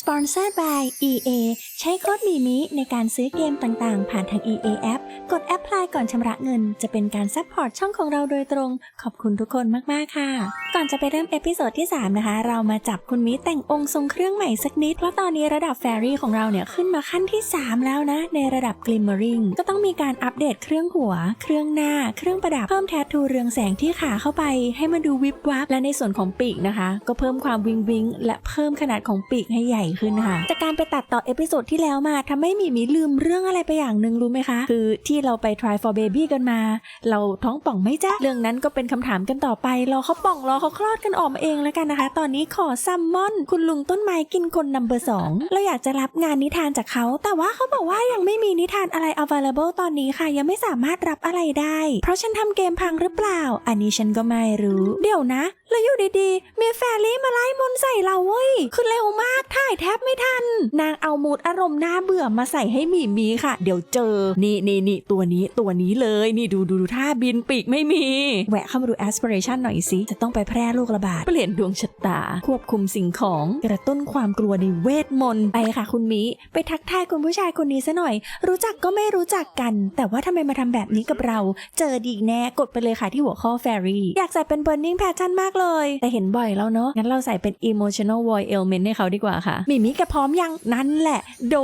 Sponsored by EA ใช้โค้ดมีมิในการซื้อเกมต่างๆ ผ่านทาง EA App กดแอปพลายก่อนชำระเงิน จะเป็นการซัพพอร์ตช่องของเราโดยตรง ขอบคุณทุกคนมากๆค่ะ ก่อนจะไปเริ่มเอพิโซดที่ 3 นะคะ เรามาจับคุณมิแต่งองค์ทรงเครื่องใหม่สักนิด เพราะตอนนี้ระดับแฟรี่ของเราเนี่ยขึ้นมาขั้นที่ 3 แล้วนะ ในระดับ Glimmering ก็ต้องมีการอัปเดตเครื่องหัว เครื่องหน้า เครื่องประดับเพิ่มแททูเรืองแสงที่ขาเข้าไป ให้มันดูวิบวับและในส่วนของปีกนะคะ ก็เพิ่มความวิงวิงและเพิ่มขนาดของปีกให้ใหญ่ขึ้นค่ะจากการไปตัดต่อเอพิโซดที่แล้วมาทำให้มีมีลืมเรื่องอะไรไปอย่างหนึ่งรู้ไหมคะ คือที่เราไป try for baby กันมา เราท้องป่องไหม่จ้ะเรื่องนั้นก็เป็นคำถามกันต่อไป รอเขาป่องรอเขาคลอดกันออกมาเองแล้วกันนะคะ ตอนนี้ขอซัมมอน คุณลุงต้นไม้กินคนนัมเบอร์สองเราอยากจะรับงานนิทานจากเขา แต่ว่าเขาบอกว่ายังไม่มีนิทานอะไร available ตอนนี้ค่ะ ยังไม่สามารถรับอะไรได้ เพราะฉันทำเกมพังหรือเปล่า อันนี้ฉันก็ไม่รู้ เดี๋ยวนะแล้วอยู่ดีๆ มีแฟรี่มาไล่มนใส่เราเว้ยคือเร็วมากถ่ายแทบไม่ทัน นางเอามูดอารมณ์น่าเบื่อมาใส่ให้หมีหมีค่ะ เดี๋ยวเจอ นี่นี่นี่ตัวนี้ตัวนี้เลยนี่ดูดูดูท่าบินปีกไม่มี แวะเข้ามาดู aspiration หน่อยสิจะต้องไปแพร่โรคระบาด เปลี่ยนดวงชะตา ควบคุมสิ่งของกระตุ้นความกลัวในเวทมนต์ไปค่ะคุณหมีไปทักทายคุณผู้ชายคนนี้ซะหน่อย รู้จักก็ไม่รู้จักกัน แต่ว่าทำไมมาทำแบบนี้กับเรา เจอดีแน่กดไปเลยค่ะที่หัวข้อ fairy อยากใส่เป็น burning pattern มากเลย แต่เห็นบ่อยแล้วเนาะงั้นเราใส่เป็น emotional void element ให้เขาดีกว่าค่ะหมีมิแกพร้อมยังนั่นแหละ โด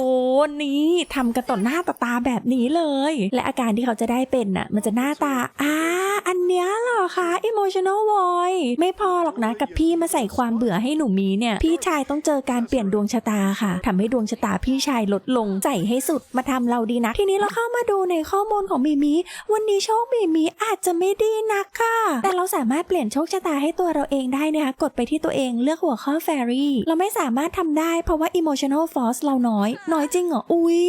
นนี้ทำกันต่อหน้าต่อตาแบบนี้เลย และอาการที่เขาจะได้เป็นน่ะ มันจะหน้าตาอ่าอันเนี้ยเหรอคะ emotional void ไม่พอหรอกนะกับพี่มาใส่ความเบื่อให้หนูมีเนี่ย พี่ชายต้องเจอการเปลี่ยนดวงชะตาค่ะทำให้ดวงชะตาพี่ชายลดลงใส่ให้สุดมาทำเราดีนะ ทีนี้เราเข้ามาดูในข้อมูลของมีมีวันนี้โชคมีมีอาจจะไม่ดีนักค่ะ แต่เราสามารถเปลี่ยนโชคชะตาให้ตัวเราเองได้นะคะกดไปที่ตัวเองเลือกหัวข้อ fairy เราไม่สามารถทำได้เพราะว่า emotional force เราน้อย น้อยจริงเหรอ อุ๊ย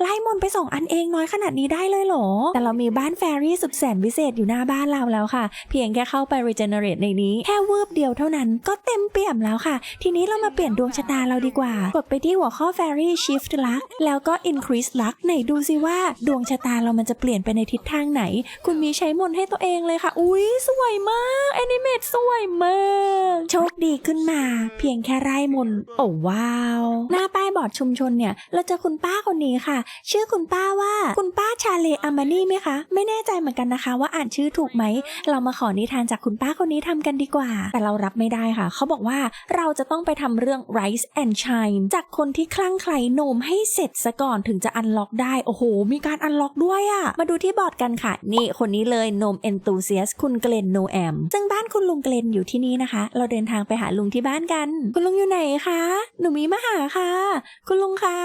ไล่มนต์ไปสองอันเองน้อยขนาดนี้ได้เลยเหรอ แต่เรามีบ้าน fairy สุดแสนวิเศษอยู่หน้าบ้านเราแล้วค่ะ เพียงแค่เข้าไป regenerate ในนี้ แค่วืบเดียวเท่านั้นก็เต็มเปี่ยมแล้วค่ะ ทีนี้เรามาเปลี่ยนดวงชะตาเราดีกว่า กดไปที่หัวข้อ fairy shift luck แล้วก็ increase luck ไหนดูสิว่าดวงชะตาเรามันจะเปลี่ยนไปในทิศทางไหน คุณมีใช้มนต์ให้ตัวเองเลยค่ะ อุ๊ยสวยมากแอนิเมตสวยมาก โชคดีขึ้นมา เพียงแค่ไร่มนต์โอ้ว้าวหน้า บอร์ดชุมชนเนี่ย เราเจอคุณป้าคนนี้ค่ะ ชื่อคุณป้าว่าคุณป้าชาเลอามานี่ไหมคะ ไม่แน่ใจเหมือนกันนะคะ ว่าอ่านชื่อถูกไหม เรามาขอนิทานจากคุณป้าคนนี้ทำกันดีกว่า แต่เรารับไม่ได้ค่ะ เขาบอกว่าเราจะต้องไปทำเรื่อง Rise and Shine จากคนที่คลั่งไคล้โนมให้เสร็จซะก่อนถึงจะอันล็อกได้ โอ้โห มีการอันล็อกด้วยอะมาดูที่บอร์ดกันค่ะ นี่คนนี้เลยโนม Enthusiast คุณเกลนโนแอม ซึ่งบ้านคุณลุงเกลนอยู่ที่นี่นะคะ เราเดินทางไปหาลุงที่บ้านกัน คุณลุงอยู่ไหนคะ หนูมีมาหาค่ะคุณลุงคะ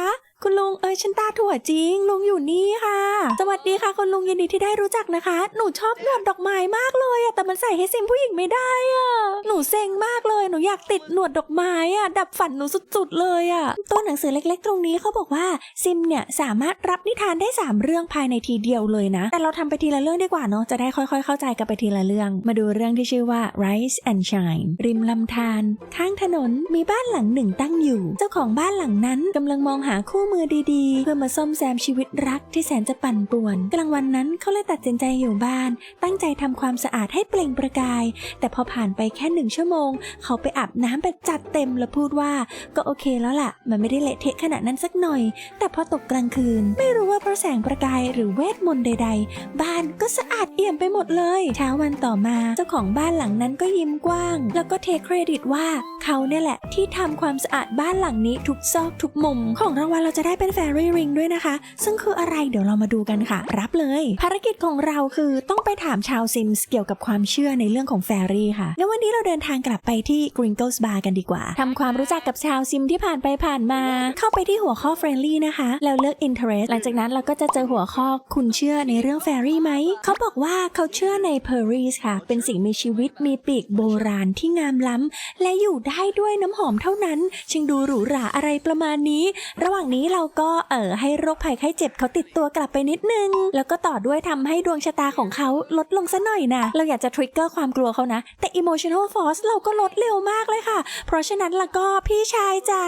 คุณลุงเอ้ยฉันตาถั่วจริง ลุงอยู่นี่ค่ะ สวัสดีค่ะคุณลุงยินดีที่ได้รู้จักนะคะ หนูชอบหนวดดอกไม้มากเลยอะแต่มันใส่ให้ซิมผู้หญิงไม่ได้อะหนูเซ็งมากเลยหนูอยากติดหนวดดอกไม้อะดับฝันหนูสุดๆเลยอะตัวหนังสือเล็กๆ ตรงนี้เขาบอกว่าซิมเนี่ยสามารถรับนิทานได้ 3 เรื่องภายในทีเดียวเลยนะ แต่เราทำไปทีละเรื่องดีกว่าเนาะจะได้ค่อยๆ เข้าใจกันไปทีละเรื่อง มาดูเรื่องที่ชื่อว่า Rise and Shine ริมลำธารข้างถนนมีบ้านหลังหนึ่งตั้งอยู่ เจ้าของบ้านหลังนั้นกำลังมองหาคู่มือดีๆ เพื่อมาซ่อมแซมชีวิตรักที่แสนจะปั่นป่วน กลางวันนั้นเขาเลยตัดสินใจอยู่บ้าน ตั้งใจทำความสะอาดให้เปล่งประกาย แต่พอผ่านไปแค่หนึ่งชั่วโมง เขาไปอาบน้ำแบบจัดเต็มแล้วพูดว่าก็โอเคแล้วล่ะ มันไม่ได้เละเทะขนาดนั้นสักหน่อย แต่พอตกกลางคืน ไม่รู้ว่าเพราะแสงประกายหรือเวทมนต์ใด ๆ บ้านก็สะอาดเอี่ยมไปหมดเลยเช้าวันต่อมาเจ้าของบ้านหลังนั้นก็ยิ้มกว้าง แล้วก็เทเครดิตว่าเขาเนี่ยแหละที่ทำความสะอาดบ้านหลังนี้ทุกซอกทุกมุมของรางวัลเราจะได้เป็นแฟรี่ริงด้วยนะคะ ซึ่งคืออะไรเดี๋ยวเรามาดูกันค่ะ รับเลย ภารกิจของเราคือต้องไปถามชาวซิมส์เกี่ยวกับความเชื่อในเรื่องของแฟรี่ค่ะงั้นวันนี้เราเดินทางกลับไปที่ Gringles Bar กันดีกว่าทำความรู้จักกับชาวซิมที่ผ่านไปผ่านมา เข้าไปที่หัวข้อ Friendly นะคะ แล้วเลือก Interest หลังจากนั้นเราก็จะเจอหัวข้อคุณเชื่อในเรื่องแฟรี่ไหม เขาบอกว่าเขาเชื่อใน p e r i s ค่ะ เป็นสิ่งมีชีวิตมีปีกโบราณที่งามล้ำและอยู่ได้ด้วยน้ำหอมเท่านั้นชิงดูหรูหราอะไรประมาณนี้ ระหว่างนี้เราก็เอ่อให้โรคภัยไข้เจ็บเขาติดตัวกลับไปนิดนึง แล้วก็ต่อด้วยทำให้ดวงชะตาของเขาลดลงซะหน่อยนะเราอยากจะทริกเกอร์ความกลัวเขานะ แต่ emotional force เราก็ลดเร็วมากเลยค่ะ เพราะฉะนั้นล้วก็พี่ชายจ๋า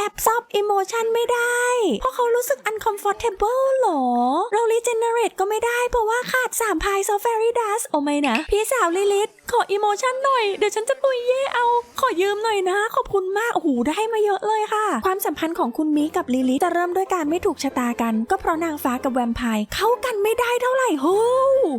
แอบซอบ emotion ไม่ได้ เพราะเขารู้สึก uncomfortable หรอ เรา regenerate ก็ไม่ได้ เพราะว่าขาด3พาย soft fairy dust โอ้ไม่นะ พี่สาวลิลิตขออีโมชันหน่อย เดี๋ยวฉันจะตุยเย่เอาข มหน่อยนะ ขอบคุณมากโอ้โหได้มาเยอะเลยค่ะ ความสัมพันธ์ของคุณมิกับลิลิจะเริ่มด้วยการไม่ถูกชะตากัน ก็เพราะนางฟ้ากับแวมไพร์เข้ากันไม่ได้เท่าไหร่โห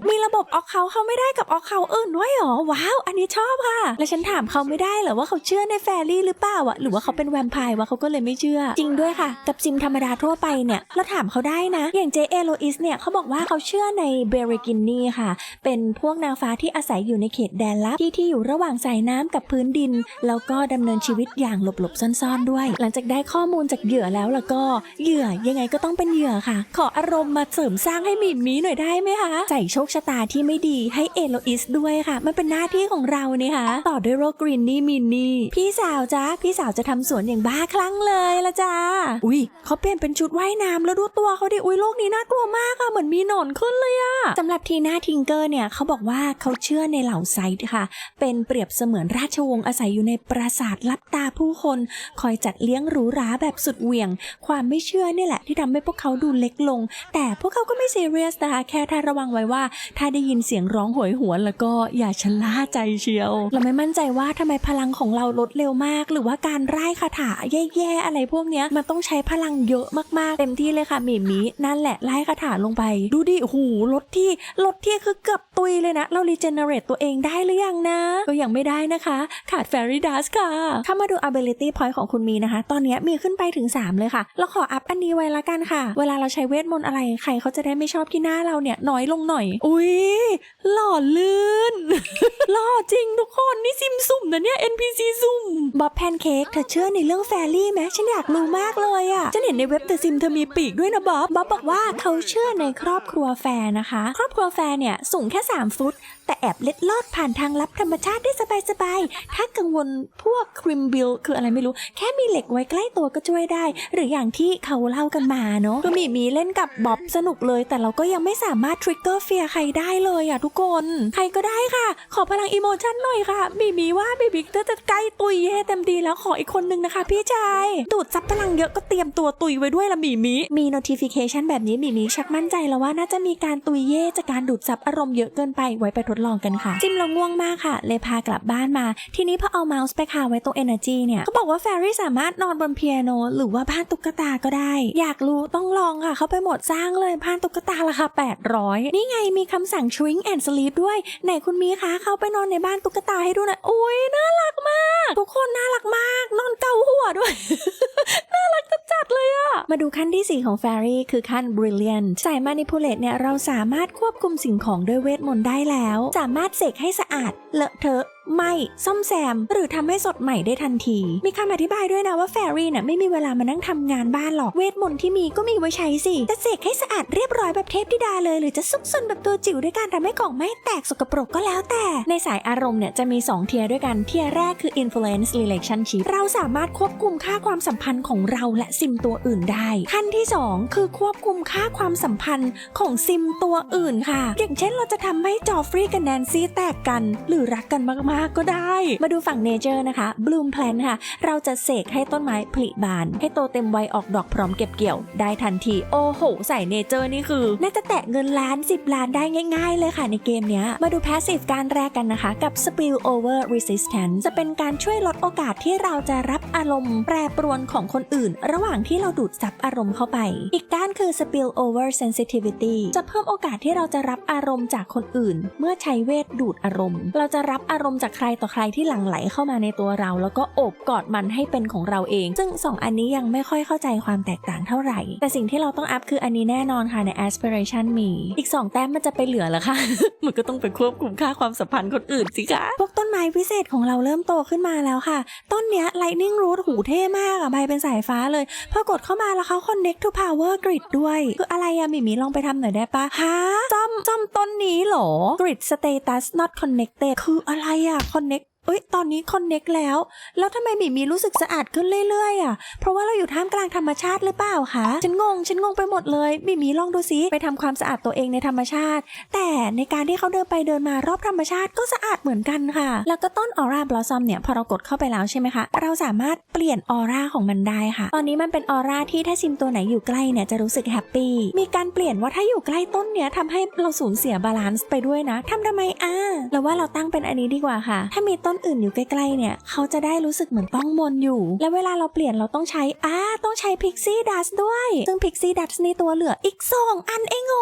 มีระบบออกเขาเข้าไม่ได้กับออกเขาอื่นด้วยเหรอว้าว อันนี้ชอบค่ะ และฉันถามเขาไม่ได้เหรอว่าเขาเชื่อในแฟรี่หรือเปล่าอะหรือว่าเขาเป็นแวมไพร์วะเขาก็เลยไม่เชื่อ จริงด้วยค่ะ กับซิมธรรมดาทั่วไปเนี่ยเราถามเขาได้นะ อย่างเจเอโลอิสเนี่ยเขาบอกว่าเขาเชื่อในเบริกินนี่ค่ะ เป็นพวกนางฟ้าที่อาศัยอยู่ในเขตแดนลับที่ที่อยู่ระหว่างสายน้ำกับพื้นดินแล้วก็ดำเนินชีวิตอย่างหลบๆซ่อนๆด้วย หลังจากได้ข้อมูลจากเหยื่อแล้วแล้วก็เหยื่อยังไงก็ต้องเป็นเหยื่อค่ะ ขออารมณ์มาเสริมสร้างให้หมีมีหน่อยได้ไหมคะใส่โชคชะตาที่ไม่ดีให้เอโลอิสด้วยค่ะ มันเป็นหน้าที่ของเรานี่ค่ะ ต่อด้วยโรกรีนนี่มินนี่ พี่สาวจ้าพี่สาวจะทำสวนอย่างบ้าคลั่งเลยละจ้าอุ้ยเขาเปลี่ยนเป็นชุดว่ายน้ำแล้วดูตัวเขาดิอุ้ยโลกนี้น่ากลัวมากอะเหมือนมีหนอนขึ้นเลยอะสำหรับทีน่าทิงเกอร์เนี่ยเขาบอกว่าเขาเชื่อในเหล่าไซต์ค่ะ เป็นเปรียบเสมือนราชวงศ์อาศัยอยู่ในปราสาทลับตาผู้คน คอยจัดเลี้ยงหรูหราแบบสุดเหวี่ยง ความไม่เชื่อเนี่ยแหละที่ทำให้พวกเขาดูเล็กลง แต่พวกเขาก็ไม่ซีเรียสนะคะแค่ถ้าระวังไว้ว่า ถ้าได้ยินเสียงร้องโหยหวนแล้วก็อย่าชะล่าใจเชียว เราไม่มั่นใจว่าทำไมพลังของเราลดเร็วมาก หรือว่าการไล่คาถาแย่ๆอะไรพวกเนี้ยมันต้องใช้พลังเยอะมากๆ เต็มที่เลยค่ะหมีมีนั่นแหละไล่คาถาลงไป ดูดิหูลดที่ลดที่คือเกือบตุยเลยนะ เรารีเจเนเรตตัวเองได้หรือยังนะ ก็ยังไม่ได้นะคะ ขาด Fairy Dust ค่ะ ถ้ามาดู ability point ของคุณมีนะคะ ตอนนี้มีขึ้นไปถึง 3 เลยค่ะ เราขออัพอันนี้ไว้ละกันค่ะ เวลาเราใช้เวทมนต์อะไร ใครเขาจะได้ไม่ชอบที่หน้าเราเนี่ยน้อยลงหน่อย อุ้ยหล่อลื่น หล่อจริงทุกคน นี่ซิมสุ่มนะเนี่ย NPC สุ่ม บ๊อบแพนเค้กเธอเชื่อในเรื่องแฟรี่ไหมฉันอยากรู้มากเลยอะ่ะฉันเห็นในเว็บแต่ซิมเธอมีปีกด้วยนะบ๊อบ บ๊อบบอกว่าเขาเชื่อในครอบครัวแฟร์นะคะ ครอบครัวแฟร์เนี่ยสูงแค่ 3 ฟุต แต่แอบเล็ดลอดผ่านทางลับธรรมชาติได้สบายๆ ถ้ากังวลพวกคริมบิลคืออะไรไม่รู้ แค่มีเหล็กไว้ใกล้ตัวก็ช่วยได้ หรืออย่างที่เขาเล่ากันมาเนาะคือมีมีเล่นกับบ๊อบสนุกเลย แต่เราก็ยังไม่สามารถทริกเกอร์เฟียใครได้เลยอะทุกคน ใครก็ได้ค่ะ ขอพลังอิโมชันหน่อยค่ะมีมีว่าบีบิ๊กเธอจะใกล้ตุยเย่เต็มทีแล้วขออีกคนนึงนะคะ พี่ชายดูดซับพลังเยอะก็เตรียมตัวตุยไว้ด้วยละมีมีมี notification แบบนี้มีมีชักมั่นใจแล้วว่าน่าจะมีการตุยเย่จากการดูดซับอารมณ์เยอะเกินไปไว้ไปทดลองกันค่ะ จิมเราง่วงมากค่ะ เลยพากลับบ้านมา ทีนี้พอเอาเมาส์ไปคาไว้ตรง energy เนี่ยเขาบอกว่าแฟรี่สามารถนอนบนเปียโน หรือว่าบ้านตุ๊กตาก็ได้ อยากรู้ต้องลองค่ะ เขาไปหมดสร้างเลยบ้านตุ๊กตาราคา800 นี่ไงมีคำสั่ง shrink and sleep ด้วย ไหนคุณมีคะเข้าไปนอนในบ้านตุ๊กตาให้ดูหน่อยอุ้ยน่ารักมาก ทุกคนน่ารักมาก นอนเกาหัวด้วย น่ารักจัดเลยอะมาดูขั้นที่ 4 ของ Fairy คือขั้น Brilliant สาย Manipulate เนี่ยเราสามารถควบคุมสิ่งของด้วยเวทมนต์ได้แล้ว สามารถเสกให้สะอาดเลอะเทอะ ไม่ซ่อมแซม หรือทำให้สดใหม่ได้ทันที มีคำอธิบายด้วยนะว่าแฟรี่น่ะไม่มีเวลามานั่งทำงานบ้านหรอก เวทมนต์ที่มีก็มีไว้ใช้สิจะเสกให้สะอาดเรียบร้อยแบบเทพธิดาเลย หรือจะซุกซนแบบตัวจิ๋วด้วยการทำให้กล่องไม่แตกสกปรกก็แล้วแต่ ในสายอารมณ์เนี่ยจะมี 2 เทียร์ด้วยกัน เทียร์แรกคือ influence relationship เราสามารถควบคุมค่าความสัมพันธ์ของเราและซิมตัวอื่นได้ ขั้นที่ 2 คือควบคุมค่าความสัมพันธ์ของซิมตัวอื่นค่ะ อย่างเช่นเราจะทำให้จอฟฟรีย์กับแนนซี่แตกกัน หรือรักกันมากๆก็ได้ มาดูฝั่งเนเจอร์นะคะ Bloom Plant ค่ะ เราจะเสกให้ต้นไม้ผลิบาน ให้โตเต็มวัยออกดอกพร้อมเก็บเกี่ยว ได้ทันที โอ้โห ใส่เนเจอร์นี่คือ น่าจะแตะเงินล้าน 10 ล้านได้ง่าย ๆ เลยค่ะในเกมเนี้ย มาดู Passive การแรกกันนะคะ กับ Spill Over Resistance จะเป็นการช่วยลดโอกาสที่เราจะรับอารมณ์แปรปรวนของคนอื่น ระหว่างที่เราดูดซับอารมณ์เข้าไป อีกด้านคือ Spill Over Sensitivity จะเพิ่มโอกาสที่เราจะรับอารมณ์จากคนอื่น เมื่อใช้เวทดูดอารมณ์ เราจะรับอารมณ์จากใครต่อใครที่หลั่งไหลเข้ามาในตัวเรา แล้วก็โอบกอดมันให้เป็นของเราเอง ซึ่ง 2 อันนี้ยังไม่ค่อยเข้าใจความแตกต่างเท่าไหร่ แต่สิ่งที่เราต้องอัพคืออันนี้แน่นอนค่ะใน aspiration มี อีก 2 แต้มมันจะไปเหลือหรอคะมันก็ต้องไปควบคุมค่าความสัมพันธ์คนอื่นสิคะพวกต้น ไม้พิเศษของเราเริ่มโตขึ้นมาแล้วค่ะ ต้นเนี้ย lightning root หูเท่มากอะใบเป็นสายฟ้าเลย พอกดเข้ามาแล้วเขา connect to power grid ด้วย คืออะไรอะมิมีลองไปทำหน่อยได้ปะฮะจอมจอมต้นนี้เหรอ grid status not connected คืออะไรอะ connect เอ้ย ตอนนี้คอนเน็กแล้ว แล้วทำไมหมีมีรู้สึกสะอาดขึ้นเรื่อยๆอะ เพราะว่าเราอยู่ท่ามกลางธรรมชาติหรือเปล่าคะ ฉันงง ฉันงงไปหมดเลยหมีมีลองดูซิ ไปทำความสะอาดตัวเองในธรรมชาติ แต่ในการที่เขาเดินไปเดินมารอบธรรมชาติก็สะอาดเหมือนกันค่ะ แล้วก็ต้นออร่าบลอซอมเนี่ยพอเรากดเข้าไปแล้วใช่ไหมคะ เราสามารถเปลี่ยนออร่าของมันได้ค่ะ ตอนนี้มันเป็นออร่าที่ถ้าซิมตัวไหนอยู่ใกล้เนี่ยจะรู้สึกแฮปปี้ มีการเปลี่ยนว่าถ้าอยู่ใกล้ต้นเนี่ยทำให้เราสูญเสียบาลานซ์ไปด้วยนะทำทำไมอะเราว่าเราตั้งเป็นอันนี้ดีกว่าค่ะ ถ้ามีต้นอื่นอยู่ใกล้ๆเนี่ย เขาจะได้รู้สึกเหมือนต้องมนอยู่ แล้วเวลาเราเปลี่ยนเราต้องใช้อ่าต้องใช้พิกซี่ดัสด้วย ซึ่งพิกซี่ดัสในตัวเหลืออีกสองอันเองโห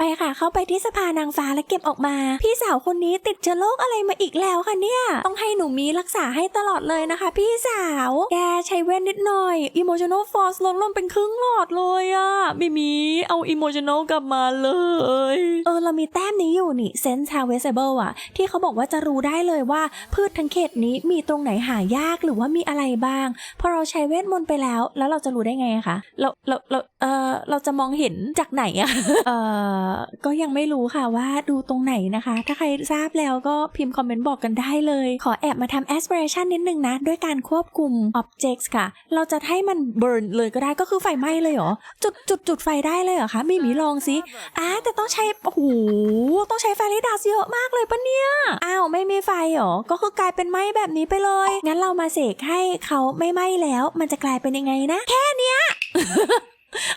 ไปค่ะ เข้าไปที่สภานางฟ้าและเก็บออกมา พี่สาวคนนี้ติดเชื้อโรคอะไรมาอีกแล้วค่ะเนี่ย ต้องให้หนูมีรักษาให้ตลอดเลยนะคะ พี่สาว แกใช้เว้นนิดหน่อย emotional force ลดลงเป็นครึ่งหลอดเลยอะมิมี เอา emotional กลับมาเลย เออ เรามีแต้มนี้อยู่นี่ sense harvestable อะที่เขาบอกว่าจะรู้ได้เลยว่าพืชทั้งเขตนี้มีตรงไหนหายากหรือว่ามีอะไรบ้าง พอเราใช้เวทมนต์ไปแล้ว แล้วเราจะรู้ได้ไงคะเราเราเราเออเราจะมองเห็นจากไหนอะเออก็ยังไม่รู้ค่ะว่าดูตรงไหนนะคะ ถ้าใครทราบแล้วก็พิมพ์คอมเมนต์บอกกันได้เลย ขอแอบมาทำ aspiration นิดนึงนะ ด้วยการควบคุม objects ค่ะ เราจะให้มัน burn เลยก็ได้ก็คือไฟไหม้เลยเหรอ จุดจุดจุดไฟได้เลยเหรอคะมีหมีลองสิอ่าแต่ต้องใช้โอ้โหต้องใช้ไฟลิดัสเยอะมากเลยปะเนี่ยอ้าวไม่มีไฟเหรอก็คือกลายเป็นไหม้แบบนี้ไปเลย งั้นเรามาเสกให้เขาไม่ไหม้แล้ว มันจะกลายเป็นยังไงนะ แค่เนี้ย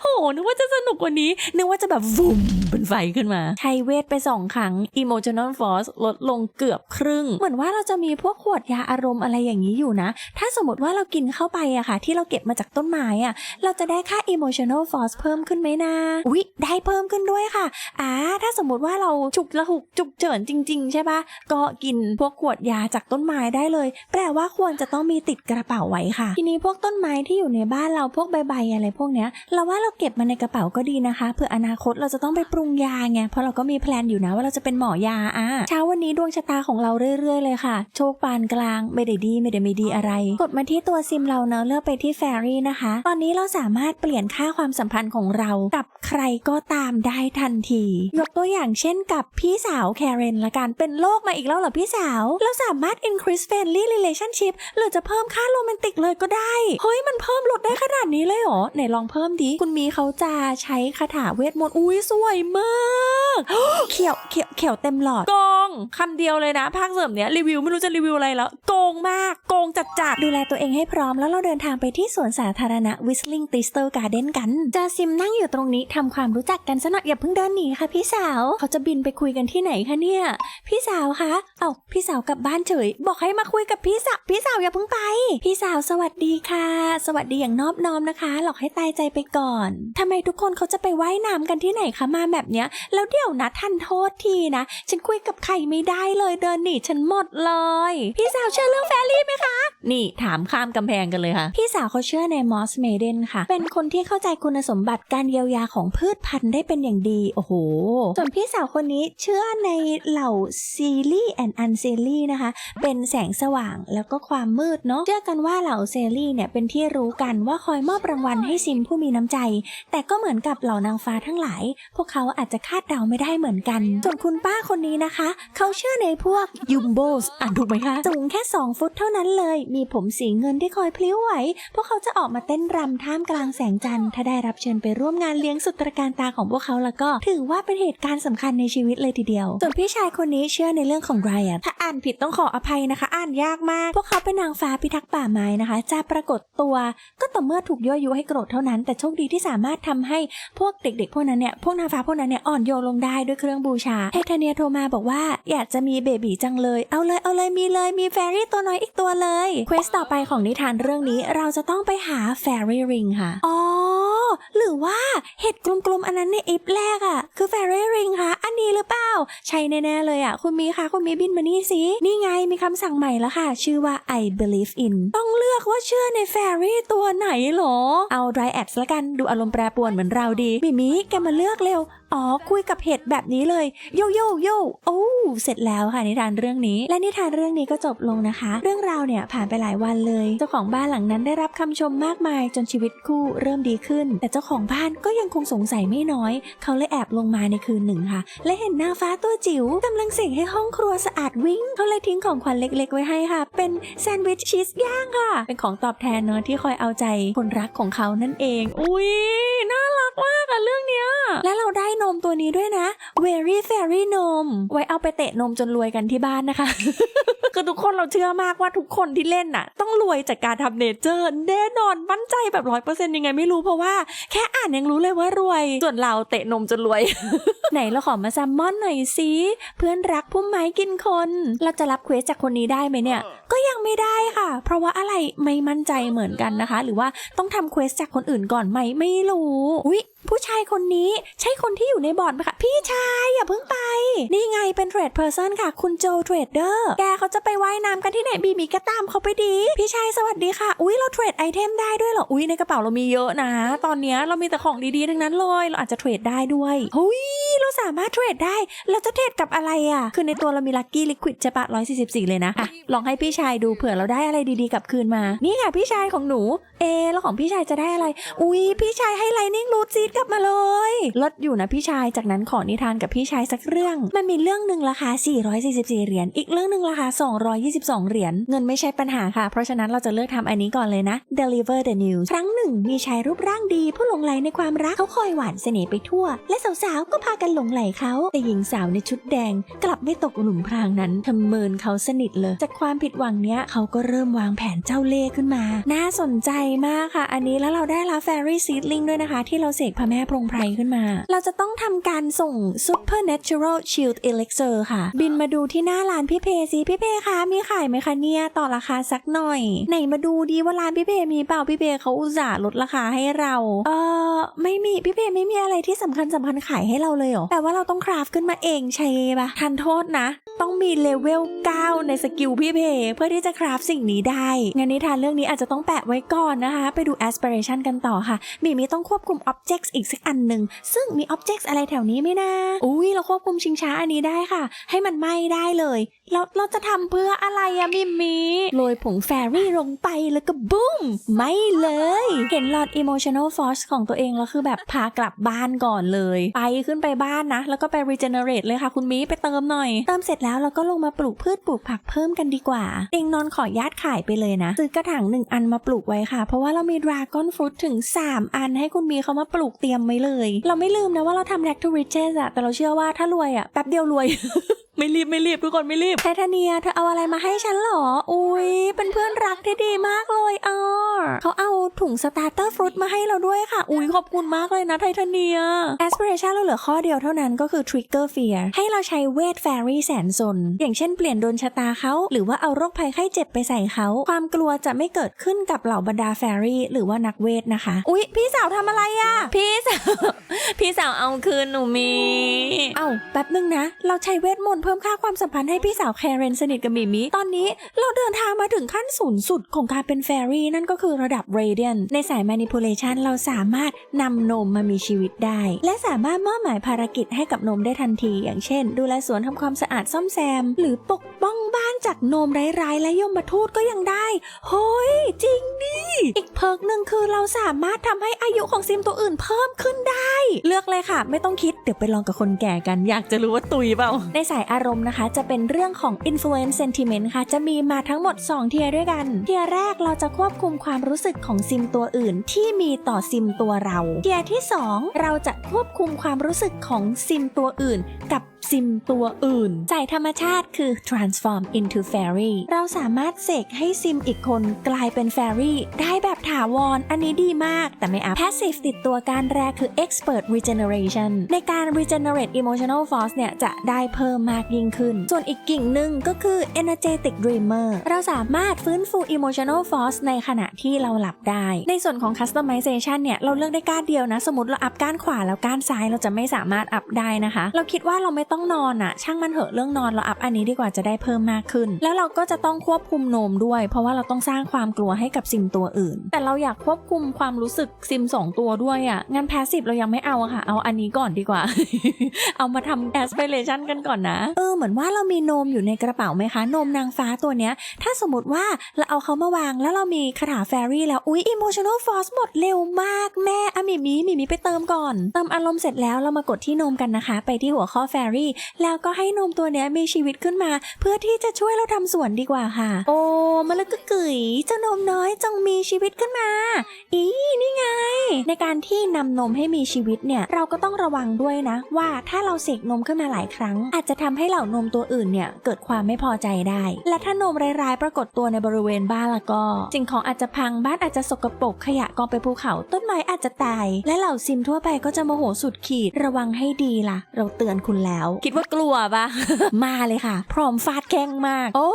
โอ้โหนึกว่าจะสนุกกว่านี้ นึกว่าจะแบบวุมเป็นไฟขึ้นมา ใช้เวทไปสองครั้ง emotional force ลดลงเกือบครึ่ง เหมือนว่าเราจะมีพวกขวดยาอารมณ์อะไรอย่างนี้อยู่นะ ถ้าสมมติว่าเรากินเข้าไปอะค่ะ ที่เราเก็บมาจากต้นไม้อะเราจะได้ค่า emotional force เพิ่มขึ้นไหมนะอุ๊ย ได้เพิ่มขึ้นด้วยค่ะอ่าถ้าสมมติว่าเราฉุกละหุกจุกเฉินจริง ๆ ใช่ปะก็กินพวกขวดยาจากต้นไม้ได้เลย แปลว่าควรจะต้องมีติดกระเป๋าไว้ค่ะ ทีนี้พวกต้นไม้ที่อยู่ในบ้านเราพวกใบๆอะไรพวกเนี้ยเราว่าเราเก็บมาในกระเป๋าก็ดีนะคะเผื่ออนาคตเราจะต้องไปปรุงยาไงเพราะเราก็มีแพลนอยู่นะว่าเราจะเป็นหมอยาอะเช้าวันนี้ดวงชะตาของเราเรื่อย ๆ เลยค่ะ โชคปานกลางไม่ได้ดีไม่ได้ไม่ดีอะไร กดมาที่ตัวซิมเราเนอะเลือกไปที่แฟรี่นะคะ ตอนนี้เราสามารถเปลี่ยนค่าความสัมพันธ์ของเรากับใครก็ตามได้ทันที ยกตัวอย่างเช่นกับพี่สาวแคเรนละกันเป็นโลกมาอีกแล้วเหรอพี่สาว เราสามารถ increase friendly relationship หรือจะเพิ่มค่าโรแมนติกเลยก็ได้ เฮ้ยมันเพิ่มลดได้ขนาดนี้เลยเหรอไหนลองเพิ่มดิคุณมีเขาจะใช้คาถาเวทมนต์อุ้ยสวยมากเขียวเขียวเขียวเต็มหลอดโกงคำเดียวเลยนะ ภาคเสริมเนี้ยรีวิวไม่รู้จะรีวิวอะไรแล้วโกงมากโกงจัดจัดๆดูแลตัวเองให้พร้อมแล้วเราเดินทางไปที่สวนสาธารณะ Whistling Crystal Garden กันเจอซิมนั่งอยู่ตรงนี้ทำความรู้จักกันซะหน่อยอย่าเพิ่งเดินหนีค่ะพี่สาวเขาจะบินไปคุยกันที่ไหนคะเนี่ย พี่สาวคะเอ้าพี่สาวกลับบ้านเฉย บอกให้มาคุยกับพี่สาวพี่สาวอย่าเพิ่งไป พี่สาวสวัสดีค่ะ สวัสดีอย่างนอบน้อมนะคะ หลอกให้ตายใจไปก่อนทำไมทุกคนเขาจะไปไว่ายน้ำกันที่ไหนคะมาแบบเนี้ย แล้วเดี๋ยวนะท่านโทษทีนะ ฉันคุยกับใครไม่ได้เลยเดินหนีฉันหมดเลย พี่สาวเชื่อเรื่องแฟรี่ไหมคะ นี่ถามข้ามกำแพงกันเลยค่ะ พี่สาวเขาเชื่อในมอสเมเดนค่ะ เป็นคนที่เข้าใจคุณสมบัติการเยียวยาของพืชพันธุ์ได้เป็นอย่างดี โอ้โห ส่วนพี่สาวคนนี้เชื่อในเหล่าซีรีแอนอันซีรีนะคะ เป็นแสงสว่างแล้วก็ความมืดเนาะ เชื่อกันว่าเหล่าเซรีเนี่ยเป็นที่รู้กันว่าคอยมอบรางวัลให้ซิมผู้มีน้ำใจ แต่ก็เหมือนกับเหล่านางฟ้าทั้งหลาย พวกเขาอาจจะคาดเดาไม่ได้เหมือนกัน ส่วนคุณป้าคนนี้นะคะ เขาเชื่อในพวกยุมโบสอ่านถูกไหมคะสูงแค่ 2 ฟุตเท่านั้นเลย มีผมสีเงินที่คอยพลิ้วไหว พวกเขาจะออกมาเต้นรำท่ามกลางแสงจันทร์ถ้าได้รับเชิญไปร่วมงานเลี้ยงสุดตระการตาของพวกเขาแล้วก็ ถือว่าเป็นเหตุการณ์สำคัญในชีวิตเลยทีเดียว ส่วนพี่ชายคนนี้เชื่อในเรื่องของไรอะถ้าอ่านผิดต้องขออภัยนะคะ อ่านยากมาก พวกเขาเป็นนางฟ้าพิทักษ์ป่าไม้นะคะ จะปรากฏตัว ก็ต่อเมื่อถูกยั่วยุให้โกรธเท่านั้นแต่โชคดีที่สามารถทำให้พวกเด็กๆพวกนั้นเนี่ยพวกนางฟ้าพวกนั้นเนี่ยอ่อนโยนลงได้ด้วยเครื่องบูชาไททาเนียโทรมาบอกว่าอยากจะมีเบบีจังเลย เอาเลยเอาเลยมีเลยมีแฟรี่ตัวน้อยอีกตัวเลยเควสต่อไปของนิทานเรื่องนี้เราจะต้องไปหาแฟรี่ริงค่ะอ๋อหรือว่าเห็ดกลมๆอันนั้นในอิฟแรกอะ่ะ คือแฟรี่ริงค่ะอันนี้หรือเปล่า ใช่แน่ๆเลยอะ่ะ คุณมีคะคุณมีบินมานี่สิ นี่ไงมีคำสั่งใหม่แล้วค่ะ ชื่อว่า I believe in ต้องเลือกว่าเชื่อในแฟรี่ตัวไหนหรอ เอาดรแอดละกันดูอารมณ์แปรปรวนเหมือนเราดีมิมิแกมาเลือกเร็ว อ๋อ คุยกับเห็ดแบบนี้เลย โยโยโยโอ้เสร็จแล้วค่ะนิทานเรื่องนี้ และนิทานเรื่องนี้ก็จบลงนะคะ เรื่องราวเนี่ยผ่านไปหลายวันเลย เจ้าของบ้านหลังนั้นได้รับคำชมมากมายจนชีวิตคู่เริ่มดีขึ้น แต่เจ้าของบ้านก็ยังคงสงสัยไม่น้อย เขาเลยแอบลงมาในคืนหนึ่งค่ะ และเห็นนางฟ้าตัวจิ๋วกำลังเสกให้ห้องครัวสะอาดวิ่งเขาเลยทิ้งของขวัญเล็ก ๆ ไว้ให้ค่ะ เป็นแซนด์วิชชีสย่างค่ะ เป็นของตอบแทนเนาะที่คอยเอาใจคนรักของเขานั่นเอง อุ้ยน่ารักมากอะเรื่องเนี้ยและเราได้นมตัวนี้ด้วยนะ Very Fairy นม ไว้เอาไปเตะนมจนรวยกันที่บ้านนะคะ คือทุกคนเราเชื่อมากว่าทุกคนที่เล่นน่ะ ต้องรวยจากการทำเนเจอร์แน่นอนมั่นใจแบบร้อยเปอร์เซ็นต์ยังไงไม่รู้เพราะว่าแค่อ่านยังรู้เลยว่ารวย ส่วนเราเตะนมจนรวย ไหนเราขอมาแซมมอนหน่อยสิเพื่อนรักพุ่มไม้กินคน เราจะรับเควสจากคนนี้ได้ไหมเนี่ย ก็ยังไม่ได้ค่ะ เพราะว่าอะไรไม่มั่นใจเหมือนกันนะคะ หรือว่าต้องทำเควสจากคนอื่นก่อนไหมไม่รู้อุ๊ย ผู้ชายคนนี้ใช่คนที่อยู่ในบอร์ดไหมคะพี่ชายอย่าเพิ่งไป นี่ไงเป็นเทรดเพอร์เซนค่ะ คุณโจเทรดเดอร์แกเขาจะไปว่ายน้ำกันที่ไหนบีมีก็ตามเขาไปดี พี่ชายสวัสดีค่ะ อุ๊ยเราเทรดไอเทมได้ด้วยเหรอ อุ๊ยในกระเป๋าเรามีเยอะนะ ตอนนี้เรามีแต่ของดีๆทั้งนั้นเลย เราอาจจะเทรดได้ด้วยหุยเราสามารถเทรดได้เราจะเทรดกับอะไรอะ คือในตัวเรามีลัคกี้ลิควิดใช่ปะ144เลยนะอะลองให้พี่ชายดูเผื่อเราได้อะไรดีๆกลับคืนมา นี่ค่ะพี่ชายของหนู เอแล้วของพี่ชายจะได้อะไร อุ๊ยพี่ชายให้ไลนิ่งรูทซีดกลับมาเลยลดอยู่นะพี่ชายจากนั้นขอนิทานกับพี่ชายสักเรื่อง มันมีเรื่องหนึ่งราคา 444 เหรียญอีกเรื่องหนึ่งราคา 222 เหรียญเงินไม่ใช่ปัญหาค่ะ เพราะฉะนั้นเราจะเลือกทำอันนี้ก่อนเลยนะ Deliver the news ครั้งหนึ่ง มีชายรูปร่างดี ผู้หลงไหลในความรักเขาคอยหวานเสน่ห์ไปทั่ว และสาวๆก็พากันหลงไหลเขาแต่หญิงสาวในชุดแดง กลับไม่ตกหลุมพรางนั้นทำเมินเขาสนิทเลย จากความผิดหวังเนี้ยเขาก็เริ่มวางแผนเจ้าเล่ห์ขึ้นมา น่าสนใจมากค่ะ อันนี้แล้วเราได้รับ Fairy Seedling ด้วยนะคะ ที่เราเสกระแม่พรงไพรขึ้นมา เราจะต้องทำการส่ง Supernatural Shield Elixir ค่ะ บินมาดูที่หน้าร้านพี่เพสิพี่เพคะมีขายไหมคะเนี่ยต่อราคาสักหน่อย ไหนมาดูดีว่าร้านพี่เพมีเปล่าพี่เพเขาอุตส่าห์ลดราคาให้เรา เออไม่มีพี่เพไม่มีอะไรที่สำคัญสำคัญขายให้เราเลยเหรอแต่ว่าเราต้องคราฟขึ้นมาเองใช่ปะทันโทษนะ ต้องมีเลเวล9ในสกิลพี่เพเพื่อที่จะคราฟสิ่งนี้ได้งานนิทานเรื่องนี้อาจจะต้องแปะไว้ก่อนนะคะ ไปดู aspiration กันต่อค่ะมีมีต้องควบคุม objects อีกสักอันหนึ่งซึ่งมี objects อะไรแถวนี้ไหมนะอุ้ยเราควบคุมชิงช้าอันนี้ได้ค่ะ ให้มันไหม้ได้เลยแล้วเราจะทำเพื่ออะไรอะมิมีโรยผงแฟรี่ลงไปแล้วก็บุ้มไหม่เลย เห็นหลอด emotional force ของตัวเองแล้วคือแบบพากลับบ้านก่อนเลย ไปขึ้นไปบ้านนะ แล้วก็ไป regenerate เลยค่ะคุณมีไปเติมหน่อย เติมเสร็จแล้วเราก็ลงมาปลูกพืชปลูกผักเพิ่มกันดีกว่า เองนอนขอญาตขายไปเลยนะ ซื้อกระถางหนึ่งอันมาปลูกไว้ค่ะ เพราะว่าเรามี dragon fruit ถึง 3 อันให้คุณมีเขามาปลูกเตรียมไว้เลย เราไม่ลืมนะว่าเราทำ rack to riches อะแต่เราเชื่อว่าถ้ารวยอะแป๊บเดียวรวยไม่รีบไม่รีบทุกคนไม่รีบไททาเนียเธอเอาอะไรมาให้ฉันเหรอ อุ้ยเป็นเพื่อนรักที่ดีมากเลยอะเขาเอาถุงสตาร์เตอร์ฟรุตมาให้เราด้วยค่ะ อุ้ยขอบคุณมากเลยนะไททาเนีย aspiration เราเหลือข้อเดียวเท่านั้นก็คือ trigger fear ให้เราใช้เวท fairy แสนสนอย่างเช่นเปลี่ยนดวงชะตาเขา หรือว่าเอาโรคภัยไข้เจ็บไปใส่เขา ความกลัวจะไม่เกิดขึ้นกับเหล่าบรรดา fairy หรือว่านักเวทนะคะ อุ๊ยพี่สาวทำอะไรอะพี่สาวพี่สาวเอาคืนหนูมี เอ้าแป๊บนึงนะ เราใช้เวทมนต์เพิ่มค่าความสัมพันธ์ให้พี่สาวแคเรนสนิทกับมิมิตอนนี้เราเดินทางมาถึงขั้นสูงสุดของการเป็นแฟรี่นั่นก็คือระดับเรเดียนในสาย manipulation เราสามารถนำนมมามีชีวิตได้ และสามารถมอบหมายภารกิจให้กับนมได้ทันที อย่างเช่น ดูแลสวนทำความสะอาดซ่อมแซม หรือปกป้องบ้านจากนมร้ายๆและยมทูตก็ยังได้เฮ้ยจริงดิอีกเพิกหนึ่งคือเราสามารถทำให้อายุของซิมตัวอื่นเพิ่มขึ้นได้ เลือกเลยค่ะ ไม่ต้องคิดเดี๋ยวไปลองกับคนแก่กันอยากจะรู้ว่าตุยเปล่าในสายอารมณ์นะคะ จะเป็นเรื่องของ influence sentiment ค่ะ จะมีมาทั้งหมด 2 เทียด้วยกัน เทียแรกเราจะควบคุมความรู้สึกของซิมตัวอื่น ที่มีต่อซิมตัวเรา เทียที่ 2 เราจะควบคุมความรู้สึกของซิมตัวอื่น กับ ซิมตัวอื่น สายธรรมชาติคือ transform into fairy เราสามารถเสกให้ซิมอีกคนกลายเป็น fairy ได้แบบถาวรอันนี้ดีมาก แต่ไม่อัพ passive ติดตัวการแรกคือ expert regeneration ในการ regenerate emotional force เนี่ย จะได้เพิ่มมากยิ่งขึ้น ส่วนอีกกิ่งหนึ่งก็คือ energetic dreamer เราสามารถฟื้นฟู emotional force ในขณะที่เราหลับได้ ในส่วนของ customization เนี่ย เราเลือกได้ก้านเดียวนะ สมมติเราอัพก้านขวาแล้วก้านซ้ายเราจะไม่สามารถอัพได้นะคะ เราคิดว่าเราไม่ต้องนอนอะช่างมันเหอะเรื่องนอนเราอัพอันนี้ดีกว่าจะได้เพิ่มมากขึ้น แล้วเราก็จะต้องควบคุมโนมด้วย เพราะว่าเราต้องสร้างความกลัวให้กับซิมตัวอื่น แต่เราอยากควบคุมความรู้สึกซิมสองตัวด้วยอะงั้น passive เรายังไม่เอาอะค่ะ เอาอันนี้ก่อนดีกว่า เอามาทำ aspiration กันก่อนนะเออเหมือนว่าเรามีนมอยู่ในกระเป๋าไหมคะนมนางฟ้าตัวเนี้ย ถ้าสมมติว่าเราเอาเขามาวางแล้วเรามีคาถาแฟรี่แล้วอุ๊ย emotional force หมดเร็วมากแม่อะมิมีมิมีไปเติมก่อน เติมอารมณ์เสร็จแล้วเรามากดที่นมกันนะคะ ไปที่หัวข้อแฟรี่แล้วก็ให้นมตัวเนี้ยมีชีวิตขึ้นมา เพื่อที่จะช่วยเราทำสวนดีกว่าค่ะ โอ้มาแล้วก็กึ๋ยเจ้านมน้อยจงมีชีวิตขึ้นมา อีนี่ไง ในการที่นำนมให้มีชีวิตเนี่ยเราก็ต้องระวังด้วยนะ ว่าถ้าเราเสกนมขึ้นมาหลายครั้ง อาจจะทำให้เหล่านมตัวอื่นเนี่ยเกิดความไม่พอใจได้ และถ้านมร้ายๆปรากฏตัวในบริเวณบ้านแล้วก็สิ่งของอาจจะพังบ้านอาจจะสกปรกขยะกองไปภูเขาต้นไม้อาจจะตาย และเหล่าซิมทั่วไปก็จะโมโหสุดขีดระวังให้ดีล่ะ เราเตือนคุณแล้วคิดว่ากลัวปะ มาเลยค่ะ พร้อมฟาดแข้งมาก โอ้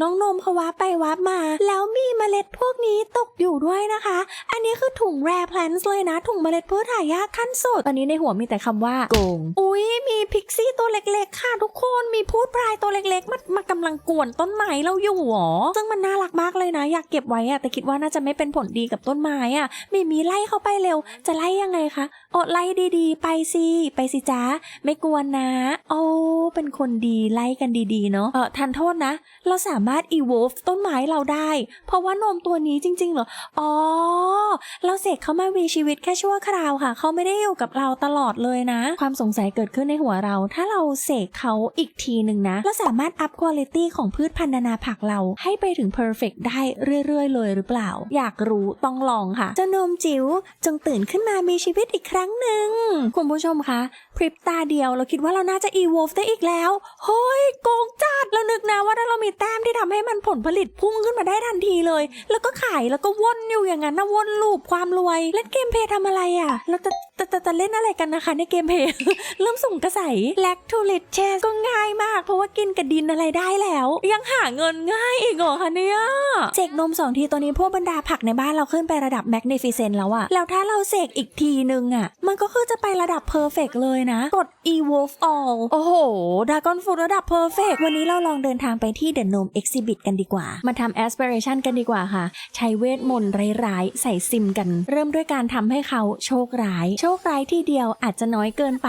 น้องนมเขาวับไปวับมา แล้วมีเมล็ดพวกนี้ตกอยู่ด้วยนะคะ อันนี้คือถุงแร r แพลนส์เลยนะ ถุงเมล็ดพืชหายากขั้นสุด ตอนนี้ในหัวมีแต่คำว่าโกง อุ๊ยมีพิกซี่ตัวเล็กๆ ค่ะทุกคน มีพูดพรายตัวเล็กๆ มามากำลังกวนต้นไม้เราอยู่หรอ ซึ่งมันน่ารักมากเลยนะ อยากเก็บไว้อะแต่คิดว่าน่าจะไม่เป็นผลดีกับต้นไม้อะมีมีไล่เข้าไปเร็ว จะไล่ยังไงคะโอ้ไล่ดีๆ ไปสิ ไปสิจ้าไม่กวนนะ โอ้ เป็นคนดีไล่กันดีๆ เนาะ เออทันโทษนะ เราสามามารถ evolve ต้นไม้เราได้ เพราะว่านมตัวนี้จริงๆเหรอ อ๋อ เราเสกเขามามีชีวิตแค่ชั่วคราวค่ะ เขาไม่ได้อยู่กับเราตลอดเลยนะ ความสงสัยเกิดขึ้นในหัวเรา ถ้าเราเสกเขาอีกทีหนึ่งนะ เราสามารถอัพคุณภาพของพืชพันธุ์นานาผักเราให้ไปถึง perfect ได้เรื่อยๆ เลยหรือเปล่า อยากรู้ต้องลองค่ะเจ้านมจิ๋วจงตื่นขึ้นมามีชีวิตอีกครั้งหนึ่งคุณผู้ชมคะพริบตาเดียวเราคิดว่าเราน่าจะ evolve ได้อีกแล้วเฮ้ยโกงจัดแล้วนึกนะว่าถ้าเรามีแต้มที่ทำให้มันผลผลิตพุ่งขึ้นมาได้ทันทีเลย แล้วก็ขายแล้วก็วนอยู่อย่างนั้นนะวนลูปความรวย เล่นเกมเพย์ทำอะไรอะ เราจะจะจะจะเล่นอะไรกันนะคะในเกมเพลย์เริ่มส่งกระใสแลกทูลิตเชสก็ง่ายมาก เพราะว่ากินกับดินอะไรได้แล้ว ยังหาเงินง่ายอีกเหรอคะเนี่ยเสกนมสองทีตัวนี้พวกบรรดาผักในบ้านเราขึ้นไประดับแมกนิฟิเซนแล้วอะแล้วถ้าเราเสกอีกทีนึงอะมันก็คือจะไประดับเพอร์เฟกเลยนะ กด evolve all โอ้โหดากอนฟูดระดับเพอร์เฟกวันนี้เราลองเดินทางไปที่ The Gnome Exhibit กันดีกว่า มาทำ aspiration กันดีกว่าค่ะ ใช้เวทมนต์ร้ายๆใส่ซิมกัน เริ่มด้วยการทำให้เขาโชคร้ายโชคร้ายทีเดียวอาจจะน้อยเกินไป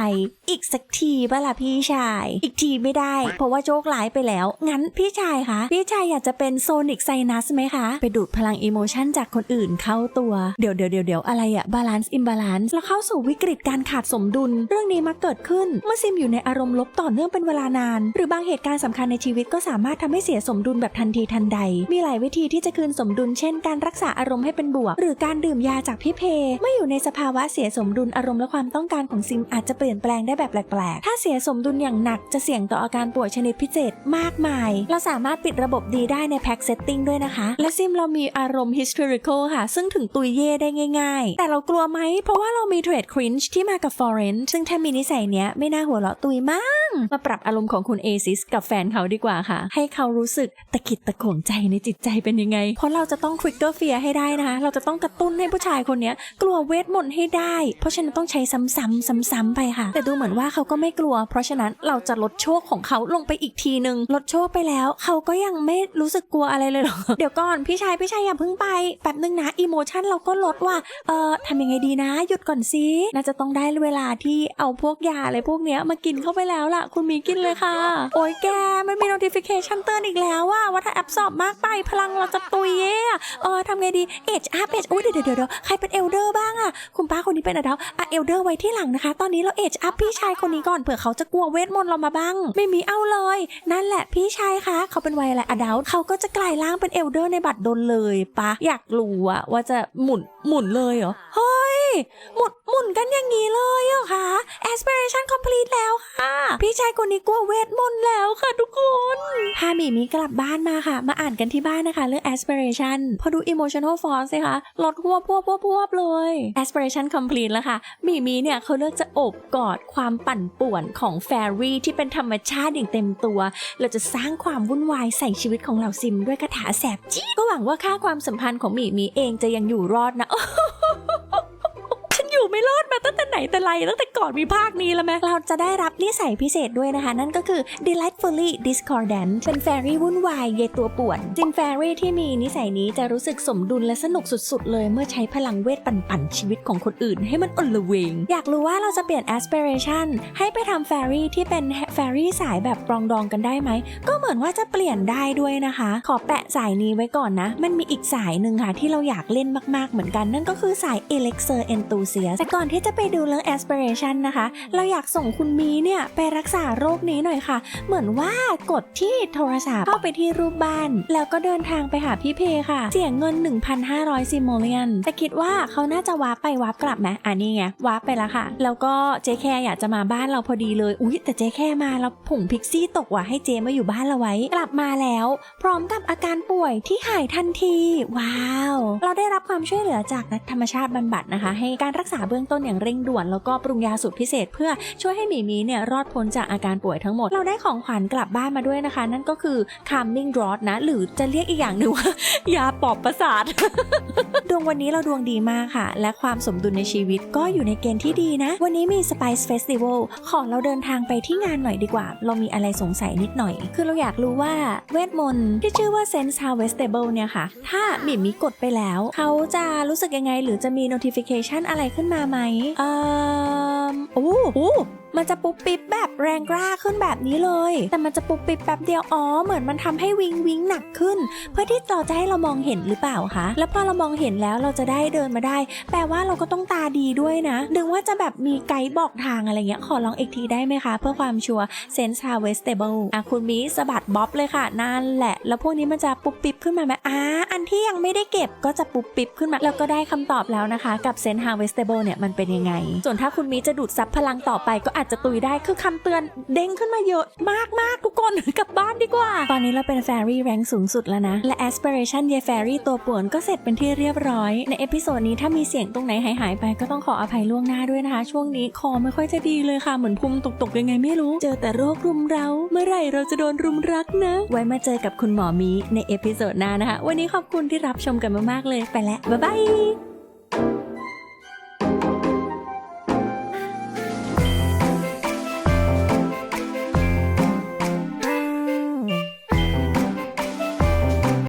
อีกสักทีปะล่ะพี่ชาย อีกทีไม่ได้ เพราะว่าโชคร้ายไปแล้ว งั้นพี่ชายคะพี่ชายอยากจะเป็นโซนิกไซนัสไหมคะ ไปดูดพลังอิโมชันจากคนอื่นเข้าตัวเดี๋ยวเดี๋ยวเดี๋ยวเดี๋ยวอะไรอะบาลานซ์อิมบาลานซ์แล้วเข้าสู่วิกฤตการขาดสมดุล เรื่องนี้มาเกิดขึ้น เมื่อซิมอยู่ในอารมณ์ลบต่อเนื่องเป็นเวลานาน หรือบางเหตุการณ์สำคัญในชีวิตก็สามารถทำให้เสียสมดุลแบบทันทีทันใด มีหลายวิธีที่จะคืนสมดุล เช่น การรักษาอารมณ์ให้เป็นบวก หรือการดื่มยาจากพี่เพ เมื่ออยู่ในสภาวะเสียสมดุลอารมณ์และความต้องการของซิมอาจจะเปลี่ยนแปลงได้แบบแปลกๆ ถ้าเสียสมดุลอย่างหนักจะเสี่ยงต่ออาการป่วยชนิดพิเศษมากมาย เราสามารถปิดระบบดีได้ในแพ็กเซตติ้งด้วยนะคะ และซิมเรามีอารมณ์ hysterical ค่ะ ซึ่งถึงตุยเย่ได้ง่าย ๆ แต่เรากลัวไหม เพราะว่าเรามีเทรดครินช์ที่มากับ foreign ซึ่งถ้ามีนิสัยเนี้ยไม่น่าหัวเราะตุยมาก มาปรับอารมณ์ของคุณเอซิสกับแฟนเขาดีกว่าค่ะ ให้เขารู้สึกตะขิดตะขวงใจในจิตใจเป็นยังไง เพราะเราจะต้องทริกเกอร์เฟียให้ได้นะคะ เราจะต้องกระตุ้นให้ผู้ชายคนนี้กลัวเวทมนต์ให้ได้ เพราะฉะนั้นต้องใช้ซ้ำๆซ้ำๆไปค่ะ แต่ดูเหมือนว่าเขาก็ไม่กลัว เพราะฉะนั้นเราจะลดโชคของเขาลงไปอีกทีหนึ่งลดโชคไปแล้ว เขาก็ยังไม่รู้สึกกลัวอะไรเลยหรอเดี๋ยวก่อนพี่ชายพี่ชายอย่าเพิ่งไปแป๊บนึงนะอิโมชันเราก็ลดว่าเอ่อทำยังไงดีนะ หยุดก่อนสิน่าจะต้องได้เวลาที่เอาพวกยาอะไรพวกเนี้ยมากินเข้าไปแล้วล่ะคุณมีกินเลยค่ะ โอ้ยแก มันมี notification เตือนอีกแล้วว่าว่าถ้าแอปสอบมากไปพลังเราจะตุยเย่อะเออทำไงดีเอชอาร์เอชอุ้ยเดี๋ยวเดี๋ยวเดี๋ยวใครเป็นเอลเดอร์บ้างอะคุณป้าคนนี้เป็นอะดัลอะเอลเดอร์ไว้ที่หลังนะคะ ตอนนี้เราเอชอัพพี่ชายคนนี้ก่อนเผื่อเขาจะกลัวเวทมนต์เรามาบ้าง ไม่มีเอาเลย นั่นแหละพี่ชายคะเขาเป็นวัยอะไรอะดัลเขาก็จะกลายร่างเป็นเอลเดอร์ในบัตรดลเลยปะอยากรู้อะว่าจะหมุนหมุนเลยเหรอเฮ้ยหมุนหมุนกันอย่างนี้เลยเหรอคะ aspiration complete แล้วค่ะ พี่ชายคนนี้กลัวเวทมนต์แล้วค่ะทุกคนพาหมีมีกลับบ้านมาค่ะ มาอ่านกันที่บ้านนะคะเรื่อง aspiration พอดู emotional force สิคะลดพวพวบพวบพวบเลย aspiration complete แล้วค่ะหมีมีเนี่ยเขาเลือกจะอบกอดความปั่นป่วนของ fairy ที่เป็นธรรมชาติอย่างเต็มตัว เราจะสร้างความวุ่นวายใส่ชีวิตของเหล่าซิมด้วยคาถาแสบจี้ก็หวังว่าค่าความสัมพันธ์ของหมีมีเองจะยังอยู่รอดนะ อยู่ไม่รอดมาตั้งแต่ไหนแต่ไรตั้งแต่ก่อนมีภาคนี้แล้วไหมเราจะได้รับนิสัยพิเศษด้วยนะคะ นั่นก็คือ delightfully discordant เป็นแฟรี่วุ่นวายเยตัวป่วนจิมแฟรี่ที่มีนิสัยนี้จะรู้สึกสมดุลและสนุกสุดๆ เลยเมื่อใช้พลังเวทปั่นๆ ชีวิตของคนอื่นให้มันอนละเวง อยากรู้ว่าเราจะเปลี่ยน aspiration ให้ไปทำแฟรี่ที่เป็นแฟรี่สายแบบปรองดองกันได้ไหม ก็เหมือนว่าจะเปลี่ยนได้ด้วยนะคะ ขอแปะสายนี้ไว้ก่อนนะ มันมีอีกสายหนึ่งค่ะที่เราอยากเล่นมากๆเหมือนกัน นั่นก็คือสาย Elixir Enthusiast แต่ก่อนที่จะไปดูเรื่อง aspiration นะคะ เราอยากส่งคุณมีเนี่ยไปรักษาโรคนี้หน่อยค่ะ เหมือนว่ากดที่โทรศัพท์เข้าไปที่รูปบ้าน แล้วก็เดินทางไปหาพี่เพค่ะ เสียเงิน 1,500ซิโมเลียน แต่คิดว่าเขาน่าจะวาร์ปไปวาร์ปกลับไหมอันนี้ไงวาร์ปไปแล้วค่ะ แล้วก็เจ๊แคร์อยากจะมาบ้านเราพอดีเลย อุ๊ยแต่เจ๊แคร์มาแล้วผงพิกซี่ตกว่ะให้เจ๊มาอยู่บ้านเราไว้ กลับมาแล้ว พร้อมกับอาการป่วยที่หายทันที ว้าว เราได้รับความช่วยเหลือจากนักธรรมชาติบำบัดนะคะ ให้การรักษาเบื้องต้นอย่างเร่งด่วนแล้วก็ปรุงยาสูตรพิเศษ เพื่อช่วยให้หมีมีเนี่ยรอดพ้นจากอาการป่วยทั้งหมด เราได้ของขวัญกลับบ้านมาด้วยนะคะ นั่นก็คือ calming drug นะ หรือจะเรียกอีกอย่างหนึ่งว่ายาปอบประสาท ดวงวันนี้เราดวงดีมากค่ะ และความสมดุลในชีวิตก็อยู่ในเกณฑ์ที่ดีนะ วันนี้มี Spice Festival ขอเราเดินทางไปที่งานหน่อยดีกว่า เรามีอะไรสงสัยนิดหน่อย คือเราอยากรู้ว่าเวทมนต์ที่ชื่อว่า Sense Harvestable เนี่ยค่ะ ถ้าหมิมีกดไปแล้ว เขาจะรู้สึกยังไงหรือจะมี notification อะไรขึ้นมาไหมอ่าโอ้โอ้ มันจะปุ๊บปิ๊บแบบแรงกล้าขึ้นแบบนี้เลย แต่มันจะปุ๊บปิ๊บแป๊บเดียวอ๋อเหมือนมันทำให้วิงวิงหนักขึ้น เพื่อที่เราจะให้เรามองเห็นหรือเปล่าคะแล้วพอเรามองเห็นแล้วเราจะได้เดินมาได้ แปลว่าเราก็ต้องตาดีด้วยนะ ดึงว่าจะแบบมีไกด์บอกทางอะไรเงี้ยขอลองอีกทีได้ไหมคะ เพื่อความชัวร์ Sense Harvestable อะคุณมีสะบัดบ๊อบเลยค่ะนั่นแหละ แล้วพวกนี้มันจะปุ๊บปิ๊บขึ้นมาไหมอ่าอันที่ยังไม่ได้เก็บก็จะปุ๊บปิ๊บขึ้นมาแล้วก็ได้คำตอบแล้วนะคะ กับ Sense Harvestable เนี่ยมันเป็นยังไง ส่วนถ้าคุณมีจะดูดซับพลังต่อไปก็อาจจะตุยได้คือคำเตือนเด้งขึ้นมาเยอะมากๆทุกคนกลับบ้านดีกว่า ตอนนี้เราเป็นแฟรี่แรงสูงสุดแล้วนะ และ aspiration เยแฟรี่ตัวป่วนก็เสร็จเป็นที่เรียบร้อย ในเอพิโซดนี้ถ้ามีเสียงตรงไหนหายหายไปก็ต้องขออภัยล่วงหน้าด้วยนะคะ ช่วงนี้คอไม่ค่อยจะดีเลยค่ะเหมือนภูมิตกๆยังไงไม่รู้ เจอแต่โรครุมเรา เมื่อไหร่เราจะโดนรุมรักนะ ไว้มาเจอกับคุณหมอมีในเอพิโซดหน้านะคะ วันนี้ขอบคุณที่รับชมกันมากๆเลยไปแล้วบ๊ายบาย